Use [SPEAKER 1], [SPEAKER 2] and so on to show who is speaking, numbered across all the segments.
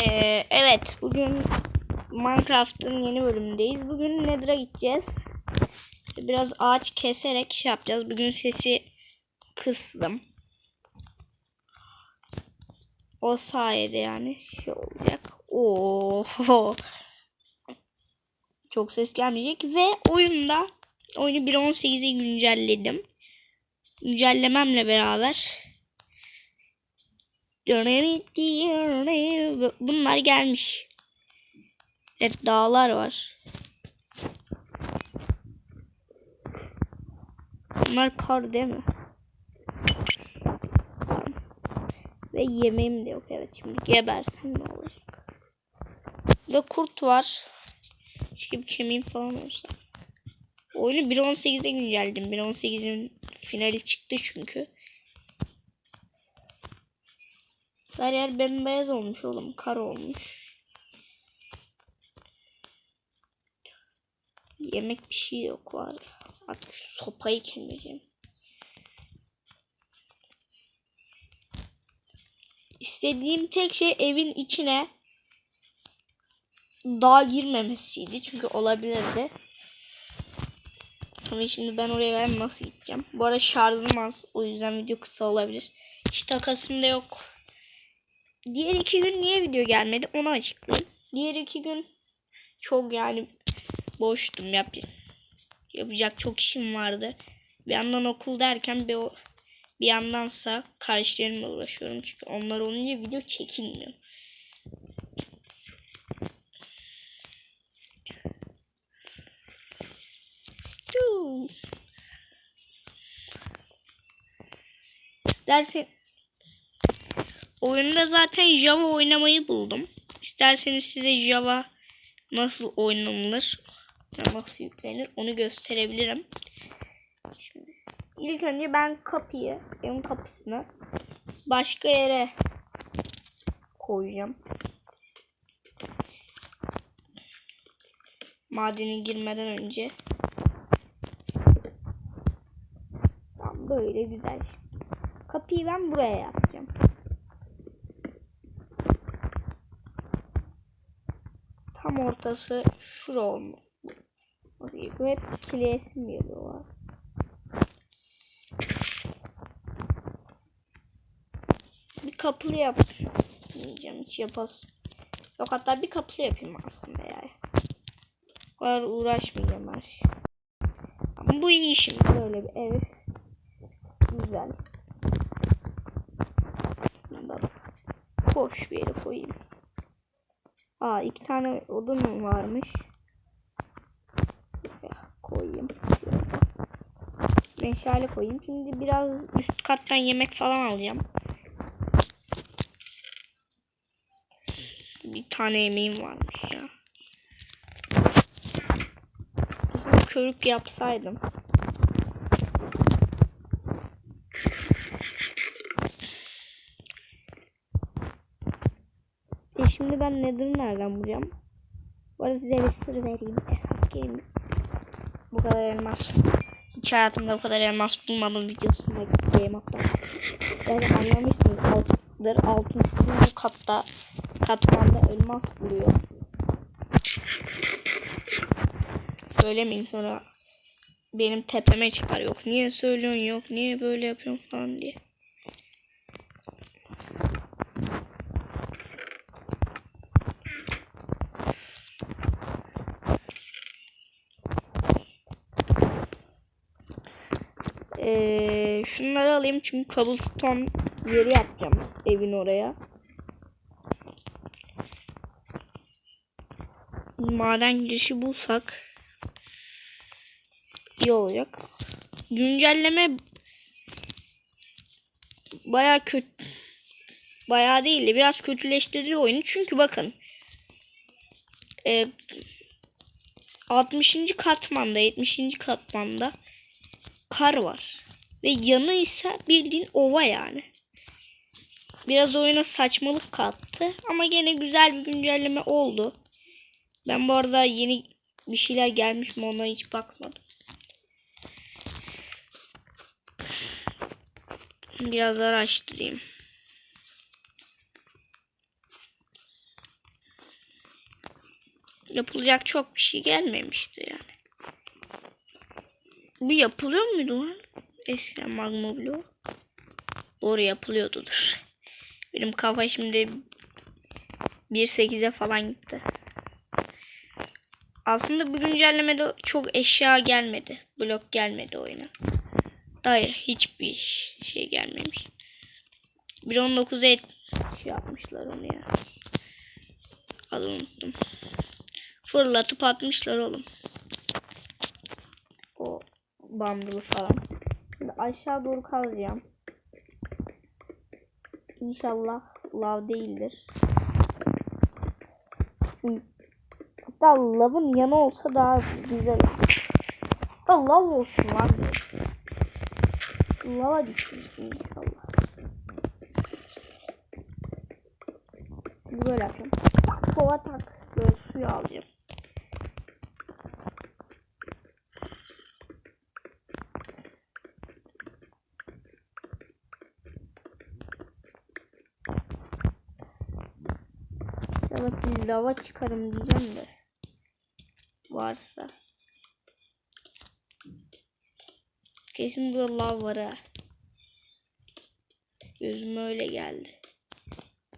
[SPEAKER 1] Ee, evet bugün Minecraft'ın yeni bölümündeyiz. Bugün Nether'a gideceğiz. Biraz ağaç keserek şey yapacağız. Bugün sesi kıstım. O sayede yani şey olacak. Oo. Çok ses gelmeyecek ve oyunda oyunu 1.18'e güncelledim. Güncellememle beraber Bunlar gelmiş. Evet dağlar var. Bunlar kar değil mi? Ve yemeğim de yok. Evet şimdi gebersin ne olacak. Burada kurt var. Çünkü bir kemiğim falan olsa. Oyunu 1.18'e güncelledim. 1.18'in finali çıktı çünkü. Her yer bembeyaz olmuş oğlum. Kar olmuş. Yemek bir şey yok var. Artık sopayı kemireceğim. İstediğim tek şey evin içine dağ girmemesiydi. Çünkü olabilirdi. Ama şimdi ben oraya nasıl gideceğim? Bu arada şarjım az. O yüzden video kısa olabilir. Hiç takasım da yok. Diğer iki gün niye video gelmedi onu açıklayayım. Diğer iki gün çok yani boştum yap yapacak çok işim vardı. Bir yandan okul derken bir, bir yandansa kardeşlerimle uğraşıyorum. Çünkü onlar olunca video çekilmiyor. İstersen Oyunda zaten Java oynamayı buldum. İsterseniz size Java nasıl oynanılır, nasıl yüklenir onu gösterebilirim. Şimdi, ilk önce ben kapıyı, evin kapısını başka yere koyacağım. Madeni girmeden önce. Böyle güzel. Kapıyı ben buraya yapacağım. Tam ortası şura olmalı. Bu hep ikileyesim geliyor. Bir kapılı yap. Diyeceğim hiç yapas. Yok hatta bir kapılı yapayım aslında yani. O kadar uğraşmayacağım her şey. Ama bu iyi şimdi böyle bir ev. Güzel. Boş bir yere koyayım. Aa iki tane odun varmış. Koyayım. Meşale koyayım. Şimdi biraz üst kattan yemek falan alacağım. Bir tane yemeğim varmış ya. Körük yapsaydım. Şimdi ben nedir nereden bulacağım? Bu arada size sır vereyim. Game. Bu kadar elmas. Hiç hayatımda bu kadar elmas bulmadım videosunda game hatta. Yani anlamışsınız altıdır. Altın bu katta katmanda elmas buluyor. Söylemeyin sonra benim tepeme çıkar yok. Niye söylüyorsun yok. Niye böyle yapıyorsun falan diye. Ee, şunları alayım çünkü cobblestone yeri yapacağım evin oraya. Maden girişi bulsak iyi olacak. Güncelleme baya kötü baya değil de biraz kötüleştirdi oyunu. Çünkü bakın e, 60. katmanda 70. katmanda kar var. Ve yanı ise bildiğin ova yani. Biraz oyuna saçmalık kattı. Ama gene güzel bir güncelleme oldu. Ben bu arada yeni bir şeyler gelmiş mi ona hiç bakmadım. Biraz araştırayım. yapılacak çok bir şey gelmemişti yani. Bu yapılıyor muydu lan? Eskiden magma bloğu. Doğru yapılıyordudur. Benim kafa şimdi 1.8'e falan gitti. Aslında bu güncellemede çok eşya gelmedi. Blok gelmedi oyuna. Hayır hiçbir şey gelmemiş. 1.19'a et şey yapmışlar onu ya. Adını unuttum. Fırlatıp atmışlar oğlum. O bandılı falan. Şimdi aşağı doğru kazacağım. İnşallah lav değildir. Hatta lavın yanı olsa daha güzel. Hatta lav olsun lan. Lava düşsün inşallah. Böyle yapacağım. Tak kova tak. Böyle suyu alacağım. Lava çıkarım diyeceğim de. Varsa. Kesin burada lav var ha. Gözüme öyle geldi.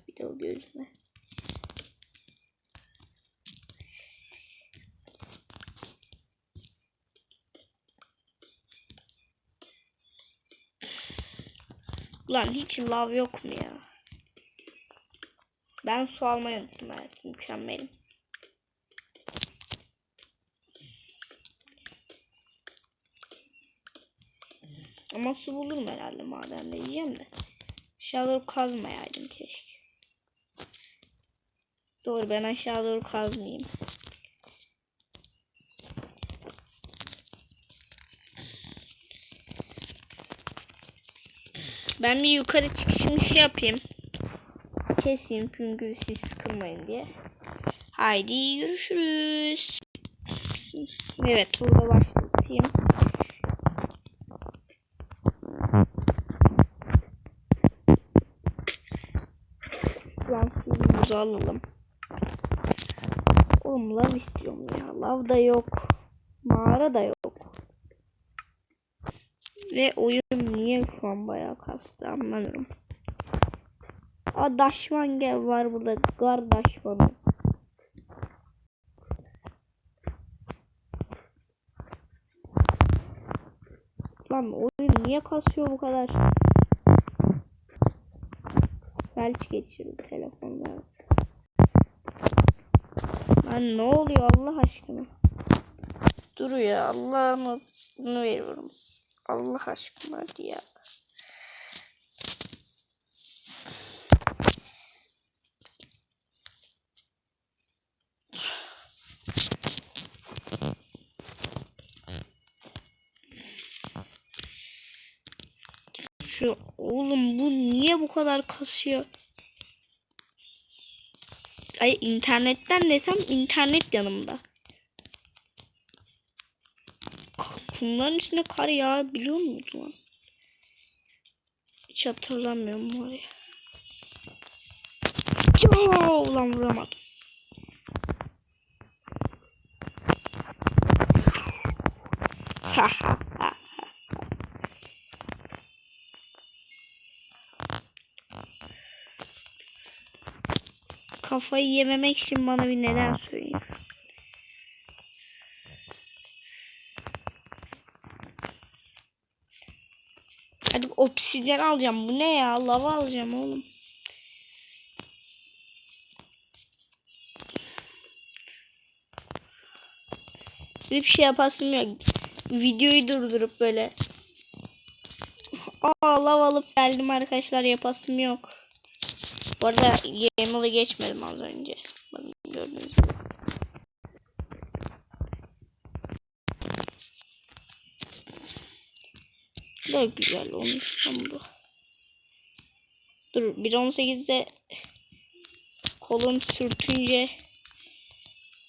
[SPEAKER 1] Bir de o gözüme. Lan hiç lav yok mu ya? Ben su almayı unuttum evet mükemmelim. Ama su bulurum herhalde madende yiyeceğim de. Aşağı doğru kazmayaydım keşke. Doğru ben aşağı doğru kazmayayım. Ben bir yukarı çıkışımı şey yapayım. Keseyim çünkü siz sıkılmayın diye. Haydi görüşürüz. Evet burada başlatayım. Lan suyumuzu alalım. Oğlum lav istiyorum ya. Lav da yok. Mağara da yok. Ve oyun niye şu an bayağı kastı anlamıyorum. Aa Daşman gel var burada. Gar Daşmanı. Lan oyun niye kasıyor bu kadar? Felç geçirdi telefonda. Lan ne oluyor Allah aşkına? Dur ya Allah'ını veriyorum. Allah aşkına hadi ya. Şu oğlum bu niye bu kadar kasıyor? Ay internetten desem internet yanımda. Kumların içinde kar yağ biliyor muydun lan? Hiç hatırlamıyorum var ya. Ya ulan vuramadım. Ha ha ha. Kafayı yememek için bana bir neden söyleyin. Hadi obsidyen alacağım. Bu ne ya? Lava alacağım oğlum. Bir şey yapasım yok. Videoyu durdurup böyle. Aa lav alıp geldim arkadaşlar yapasım yok. Bu arada modu geçmedim az önce. Bakın gördüğünüz gibi. Da güzel olmuş tam bu. Dur 1.18'de kolum sürtünce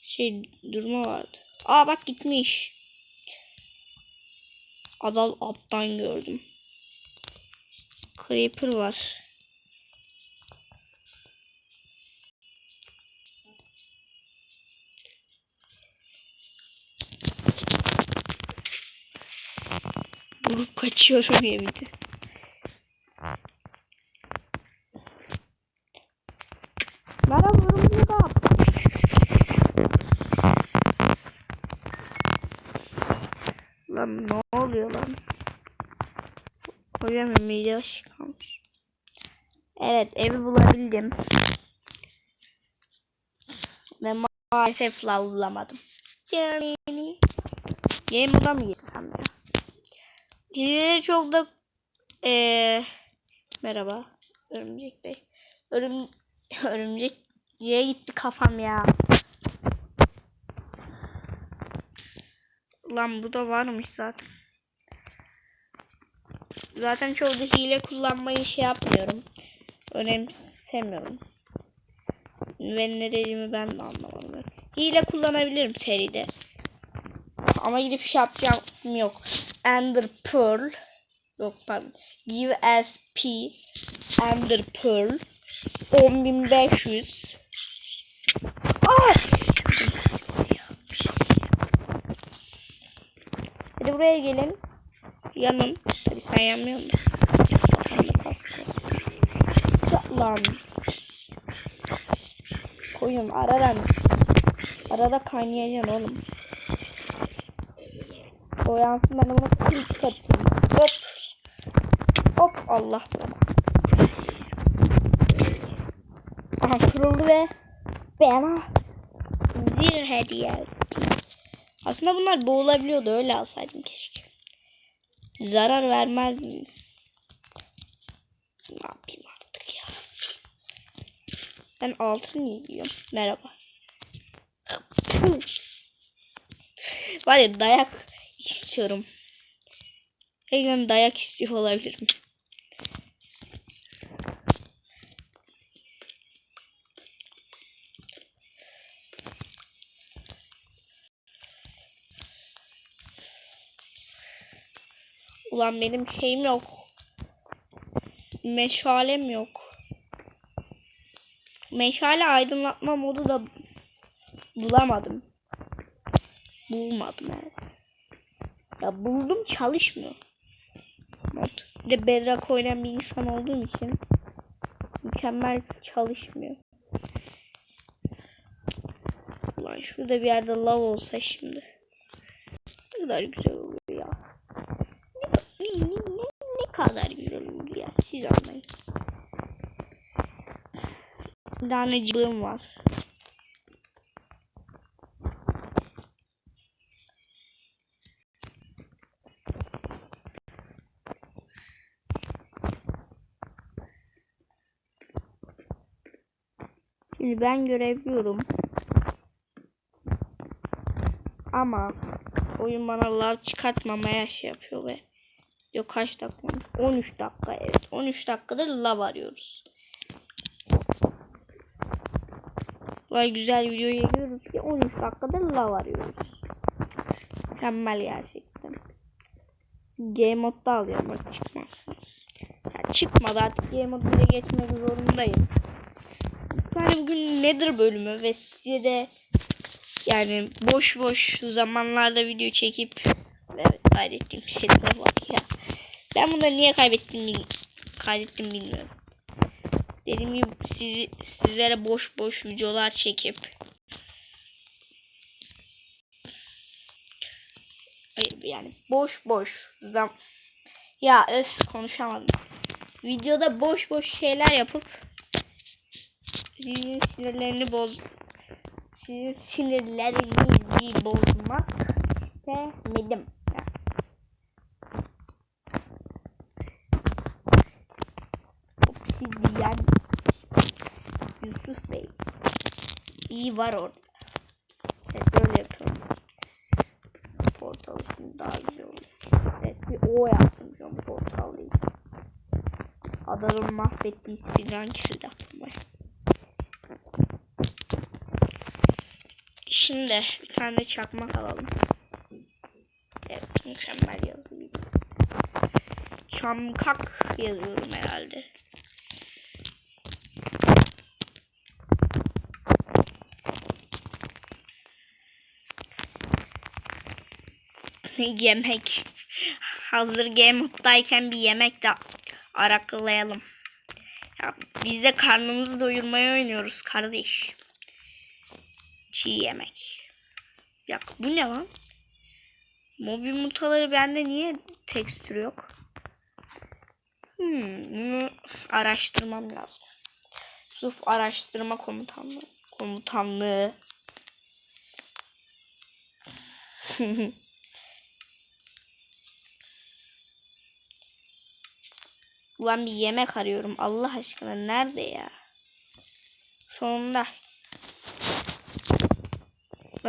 [SPEAKER 1] şey durma vardı. Aa bak gitmiş. Adal alttan gördüm. Creeper var. Vurup kaçıyorum yemin Merhaba örümcek abi. Lan ne oluyor lan? Mide aşı kalmış. Evet evi bulabildim. Ve maalesef lav bulamadım. Yani moda mı girsem Diğeri çok da eee merhaba örümcek bey. Örüm örümcekciye gitti kafam ya. Lan bu da varmış zaten. Zaten çoğu da hile kullanmayı şey yapmıyorum. Önemsemiyorum. Ve ne dediğimi ben de anlamadım. Hile kullanabilirim seride. Ama gidip şey yapacağım yok. Ender Pearl. Yok pardon. Give SP Ender Pearl. 10500. Ah! Hadi buraya gelin. Yanın. Tabii sen yanmıyor musun? Lan. Koyun aradan. Arada kaynayacaksın oğlum. O yansın ben ona kıl çıkartayım. Hop. Hop Allah. Aha kırıldı ve bana bir hediye. Aslında bunlar boğulabiliyordu öyle alsaydım keşke. Zarar vermez mi? Ne yapayım artık ya. Ben altın yiyorum. Merhaba. Var ya dayak istiyorum. Gerçekten dayak istiyor olabilirim. Ulan benim şeyim yok. Meşalem yok. Meşale aydınlatma modu da bulamadım. Bulmadım evet. Ya buldum çalışmıyor. Mod. Bir de Bedrock oynayan bir insan olduğum için mükemmel çalışmıyor. Ulan şurada bir yerde lav olsa şimdi. Ne kadar güzel olur ya. Ne, ne, ne, ne kadar güzel olur ya. Siz anlayın. Bir tane cılığım var. Ben görebiliyorum. Ama oyun bana lav çıkartmamaya şey yapıyor ve Yok kaç dakika? 13 dakika evet. 13 dakikadır lav arıyoruz. Vay güzel video geliyoruz ki 13 dakikadır lav arıyoruz. Mükemmel gerçekten. Game modda alıyorum çıkmazsa. Ya çıkmadı artık game moduna geçmek zorundayım. Yani bugün nedir bölümü ve size de yani boş boş zamanlarda video çekip evet kaydettiğim şeylere bak ya. Ben bunları niye kaybettim kaydettim bilmiyorum. Dediğim gibi sizi, sizlere boş boş videolar çekip yani boş boş zam ya öf konuşamadım. Videoda boş boş şeyler yapıp sizin sinirlerini boz sizin sinirlerinizi bozmak istemedim. Obsidiyen Yusuf Bey iyi var orada. Evet böyle yapıyorum. Portal için daha güzel olur. Evet bir O yaptım şu an portal değil. Adamın mahvettiği speedrun geldi Şimdi bir tane çakmak alalım. Evet mükemmel yazıyı. Çamkak yazıyorum herhalde. Yemek. Hazır game moddayken bir yemek de araklayalım. Ya biz de karnımızı doyurmaya oynuyoruz kardeş. Çiğ yemek. Ya bu ne lan? Mob yumurtaları bende niye tekstür yok? Hmm, bunu araştırmam lazım. Yusuf Araştırma Komutanlığı. Komutanlığı. Ulan bir yemek arıyorum. Allah aşkına nerede ya? Sonunda.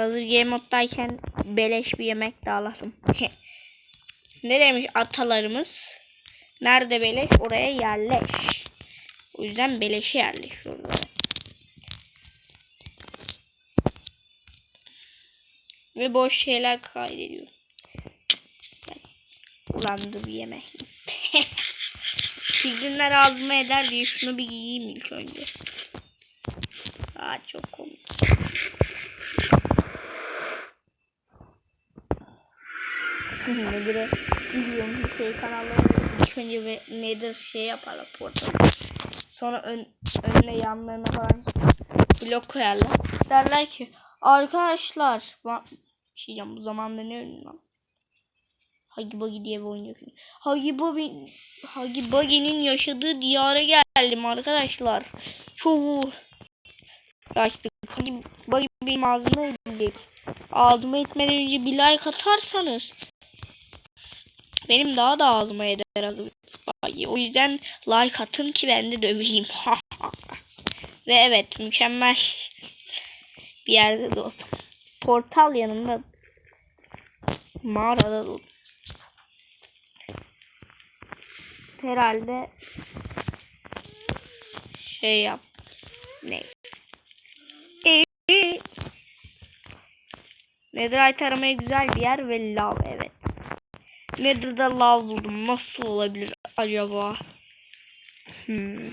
[SPEAKER 1] Hazır game moddayken beleş bir yemek de alalım. ne demiş atalarımız? Nerede beleş oraya yerleş. O yüzden beleşe yerleşiyoruz. Ve boş şeyler kaydediyor. Ulan dur bir yemek. Piglinler ağzıma eder diye şunu bir giyeyim ilk önce. Aa çok komik. Nedir'e biliyorum şey kanallarında ilk önce ve nedir şey yaparlar portal. Sonra ön, önüne yanlarına falan blok koyarlar. Derler ki arkadaşlar şey diyeceğim bu zamanda ne ünlü lan? Hagi Bagi diye bir oyun yok. Hagi Bagi, Hagi yaşadığı diyara geldim arkadaşlar. Çok uğraştık. Hagi Bagi benim ağzıma. Ağzıma etmeden önce bir like atarsanız benim daha da ağzıma eder. O yüzden like atın ki ben de döveyim. Ve evet mükemmel bir yerde doğdum. Portal yanında mağarada doğdum. Herhalde şey yap. Ne? Ee, Netherite aramaya güzel bir yer ve lav evet. Nether'da lav buldum. Nasıl olabilir acaba? Hmm.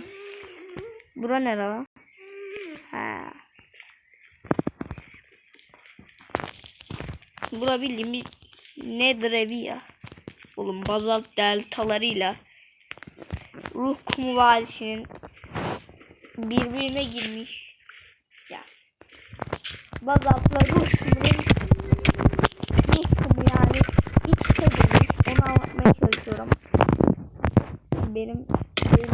[SPEAKER 1] Bura nere lan? Ha. Bura bildiğim bir Nether evi ya. Oğlum bazalt deltalarıyla ruh kumu vadisinin birbirine girmiş. Ya. Bazaltla ruh kumunun ruh kumu yani iç içe girmiş. Onu anlatmaya çalışıyorum. Benim benim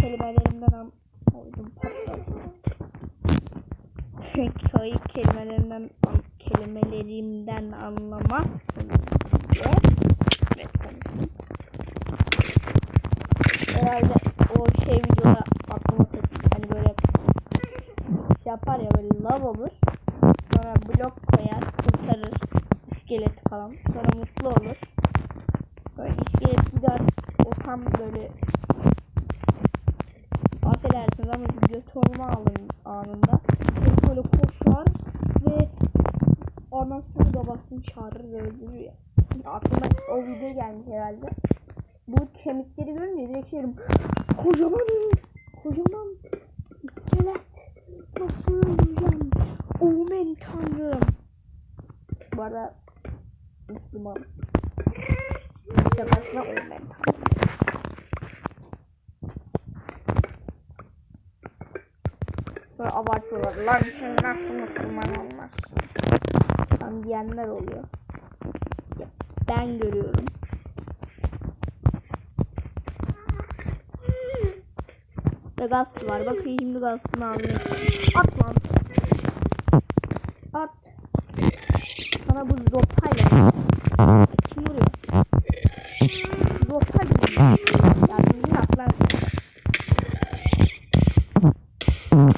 [SPEAKER 1] kelimelerimden an oydum patladı. kayıp kelimelerinden kelimelerimden anlamazsın diye evet konuştum. Herhalde o şey videoda aklıma takıldı. Hani böyle şey yapar ya böyle lav olur. Sonra blok koyar, kurtarır iskeleti falan. Sonra mutlu olur. Sonra iskelet bir daha o tam böyle affedersiniz ama götü olma alın anında. Çocuk böyle koşar ve anasını babasını çağırır ve öldürür ya. Aklıma o video gelmiş herhalde. Bu kemikleri görünce direkt şey dedim. Kocaman kocaman iskelet. Nasıl öldüreceğim? Omen tanrım. Bu arada Müslüman. Şakasına omen tanrım. Böyle abartıyorlar. Lan sen nasıl Müslüman olmaz? Tam diyenler oluyor. Ben görüyorum. Ve gaz var. Bakın şimdi gazını almaya At lan. At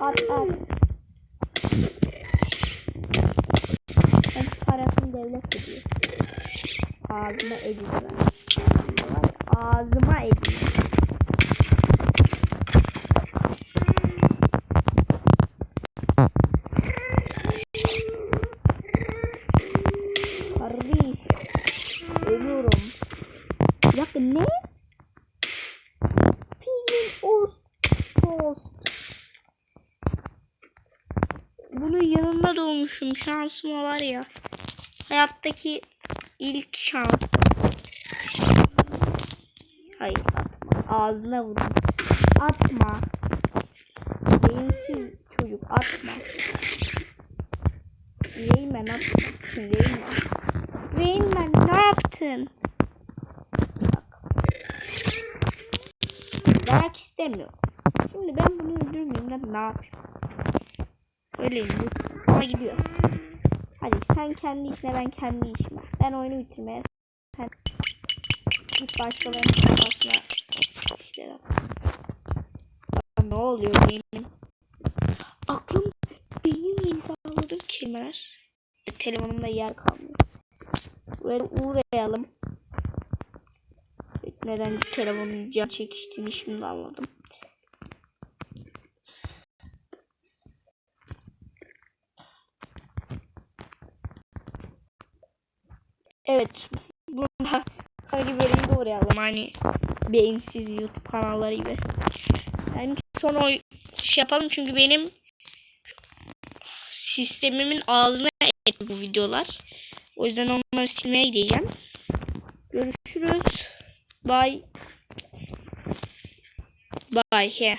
[SPEAKER 1] at. Ben parasını devlet ediyor. Ağzıma ediyor. Şansıma var ya. Hayattaki ilk şans. Hayır atma. Ağzına vurun. Atma. Beyinsiz çocuk atma. Reymen atma. Reymen. Reymen ne yaptın? Bak. Dayak istemiyor. Şimdi ben bunu öldürmeyeyim ne yapayım? Öyle mi? Ama gidiyor. Hadi sen kendi işine ben kendi işime. Ben oyunu bitirmeye sen başkalarının kafasına işler Ne oluyor benim? Aklım beynimle imzaladığım kelimeler. Telefonumda yer kalmıyor. Böyle uğrayalım. Neden telefonun can çekiştiğini şimdi anladım. Evet. Bunda hangi bölümde uğrayalım hani beyinsiz YouTube kanalları gibi. Yani sonra o şey yapalım çünkü benim sistemimin ağzına etti bu videolar. O yüzden onları silmeye gideceğim. Görüşürüz. Bye. Bye. Yeah.